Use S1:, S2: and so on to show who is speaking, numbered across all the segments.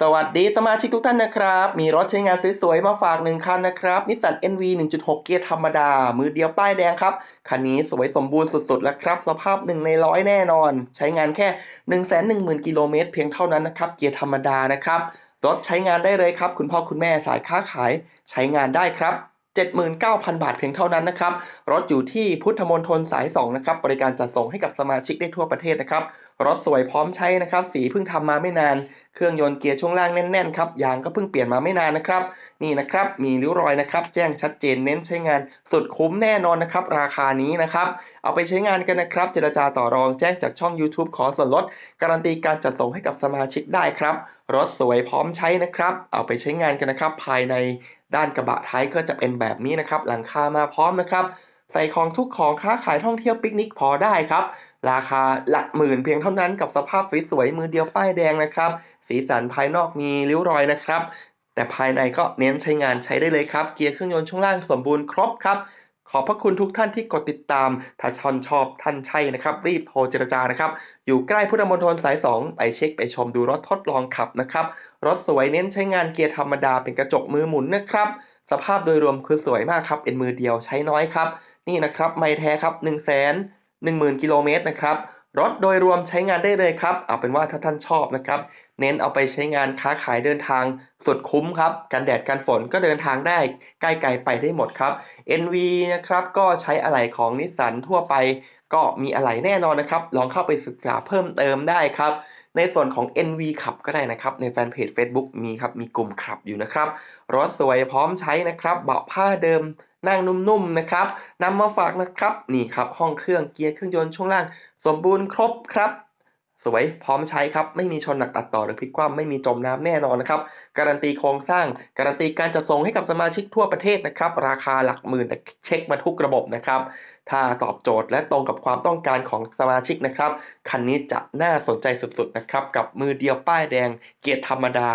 S1: สวัสดีสมาชิกทุกท่านนะครับ มีรถใช้งานสวยๆ มาฝากหนึ่งคันนะครับนิสสัน NV 1.6 เกียร์ธรรมดา มือเดียวป้ายแดงครับ คันนี้สวยสมบูรณ์สุดๆ แล้วครับ สภาพหนึ่งในร้อยแน่นอน ใช้งานแค่ 110,000 กิโลเมตรเพียงเท่านั้นนะครับ เกียร์ธรรมดานะครับ รถใช้งานได้เลยครับ คุณพ่อคุณแม่สายค้าขายใช้งานได้ครับ79,000 บาทเพียงเท่านั้นนะครับ รถอยู่ที่พุทธมณฑลสาย 2 นะครับ บริการจัดส่งให้กับสมาชิกได้ทั่วประเทศนะครับ รถสวยพร้อมใช้นะครับ สีเพิ่งทำมาไม่นาน เครื่องยนต์เกียร์ช่วงล่างแน่นๆครับยางก็เพิ่งเปลี่ยนมาไม่นานนะครับ นี่นะครับมีริ้วรอยนะครับ แจ้งชัดเจนเน้นใช้งานสุดคุ้มแน่นอนนะครับ ราคานี้นะครับ เอาไปใช้งานกันนะครับ เจรจาต่อรองแจ้งจากช่อง YouTube ขอส่วนลด การันตีการจัดส่งให้กับสมาชิกได้ครับ รถสวยพร้อมใช้นะครับ เอาไปใช้งานกันนะครับ ภายในด้านกระบะท้ายก็จะเป็นแบบนี้นะครับ หลังคามาพร้อมนะครับ ใส่ของทุกของค้าขายท่องเที่ยวปิกนิกพอได้ครับ ราคาหลักหมื่นเพียงเท่านั้นกับสภาพสวยๆมือเดียวป้ายแดงนะครับ สีสันภายนอกมีริ้วรอยนะครับ แต่ภายในก็เน้นใช้งานใช้ได้เลยครับ เกียร์เครื่องยนต์ช่วงล่างสมบูรณ์ครบครับขอบพระคุณทุกท่านที่กดติดตาม ถ้าชอนชอบท่านใช่นะครับ รีบโทรเจรจานะครับ อยู่ใกล้พุทธมณฑลสาย 2 ไปเช็คไปชมดูรถทดลองขับนะครับ รถสวยเน้นใช้งานเกียร์ธรรมดาเป็นกระจกมือหมุนนะครับ สภาพโดยรวมคือสวยมากครับเป็นมือเดียวใช้น้อยครับ นี่นะครับ ไม่แท้ครับ1 1 0 0 0 0กิโลเมตรนะครับรถโดยรวมใช้งานได้เลยครับ เอาเป็นว่าถ้าท่านชอบนะครับ เน้นเอาไปใช้งานค้าขายเดินทางสุดคุ้มครับ กันแดดกันฝนก็เดินทางได้ใกล้ไกลไปได้หมดครับ NV นะครับก็ใช้อะไหล่ของนิสสันทั่วไป ก็มีอะไหล่แน่นอนนะครับ ลองเข้าไปศึกษาเพิ่มเติมได้ครับ ในส่วนของ NV ขับก็ได้นะครับ ในแฟนเพจ Facebook มีครับ มีกลุ่มขับอยู่นะครับ รถสวยพร้อมใช้นะครับเบาะผ้าเดิมนั่งนุ่มๆนะครับนำมาฝากนะครับ นี่ครับ ห้องเครื่องเกียร์เครื่องยนต์ช่วงล่าง สมบูรณ์ครบครับ สวยพร้อมใช้ครับ ไม่มีชนหนักตัดต่อหรือพลิกคว่ำไม่มีจมน้ำแน่นอนนะครับ การันตีโครงสร้าง การันตีการจัดส่งให้กับสมาชิกทั่วประเทศนะครับ ราคาหลักหมื่นแต่เช็คมาทุกระบบนะครับ ถ้าตอบโจทย์และตรงกับความต้องการของสมาชิกนะครับ คันนี้จะน่าสนใจสุดๆนะครับ กับมือเดียวป้ายแดง เกียร์ธรรมดา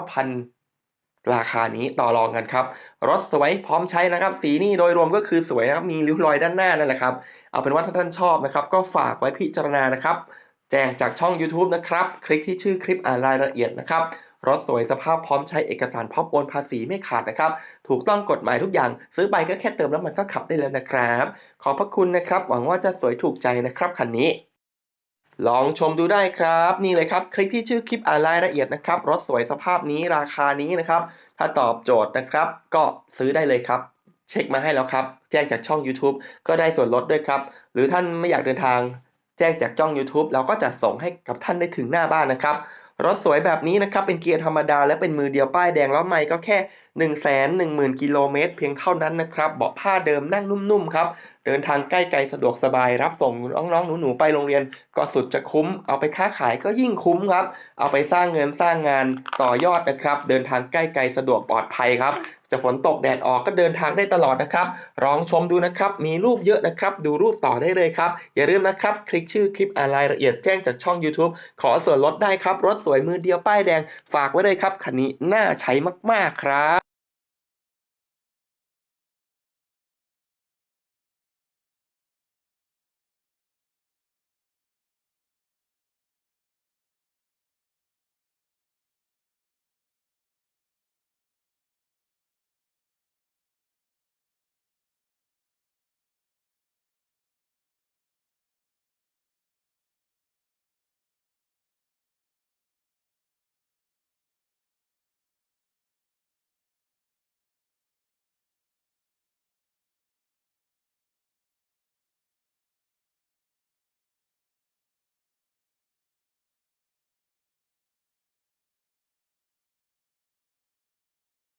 S1: 79,000ราคานี้ต่อรองกันครับ รถสวยพร้อมใช้นะครับ สีนี่โดยรวมก็คือสวยนะครับ มีริ้วรอยด้านหน้านั่นแหละครับ เอาเป็นว่าถ้าท่านชอบนะครับ ก็ฝากไว้พิจารณานะครับ แจ้งจากช่อง YouTube นะครับ คลิกที่ชื่อคลิปอ่านรายละเอียดนะครับรถสวยสภาพพร้อมใช้เอกสารพร้อมโอนภาษีไม่ขาดนะครับ ถูกต้องกฎหมายทุกอย่าง ซื้อไปก็แค่เติมแล้วมันก็ขับได้แล้วนะครับ ขอบพระคุณนะครับ หวังว่าจะสวยถูกใจนะครับคันนี้ ลองชมดูได้ครับ นี่เลยครับ คลิกที่ชื่อคลิปอ่านรายละเอียดนะครับ รถสวยสภาพนี้ราคานี้นะครับ ถ้าตอบโจทย์นะครับ ก็ซื้อได้เลยครับ เช็คมาให้แล้วครับ แจ้งจากช่อง YouTube ก็ได้ส่วนลดด้วยครับ หรือท่านไม่อยากเดินทาง แจ้งจากช่อง YouTube เราก็จะส่งให้กับท่านได้ถึงหน้าบ้านนะครับ รถสวยแบบนี้นะครับ เป็นเกียร์ธรรมดาและเป็นมือเดียวป้ายแดงแล้วไม่ก็แค่ 1 1 0 0 0 0 กิโลเมตรเพียงเท่านั้นนะครับ เบาะผ้าเดิมนั่งนุ่มๆครับ เดินทางใกล้ไกลสะดวกสบาย รับส่งน้องๆหนูๆไปโรงเรียนก็สุดจะคุ้ม เอาไปค้าขายก็ยิ่งคุ้มครับ เอาไปสร้างเงินสร้างงานต่อยอดนะครับ เดินทางใกล้ไกลสะดวกปลอดภัยครับ จะฝนตกแดดออกก็เดินทางได้ตลอดนะครับลองชมดูนะครับ มีรูปเยอะนะครับ ดูรูปต่อได้เลยครับ อย่าลืมนะครับ คลิกชื่อคลิปอ่านรายละเอียดแจ้งจากช่อง YouTube ขอส่วนลดได้ครับ รถสวยมือเดียวป้ายแดง ฝากไว้เลยครับคันนี้น่าใช้มากๆครับ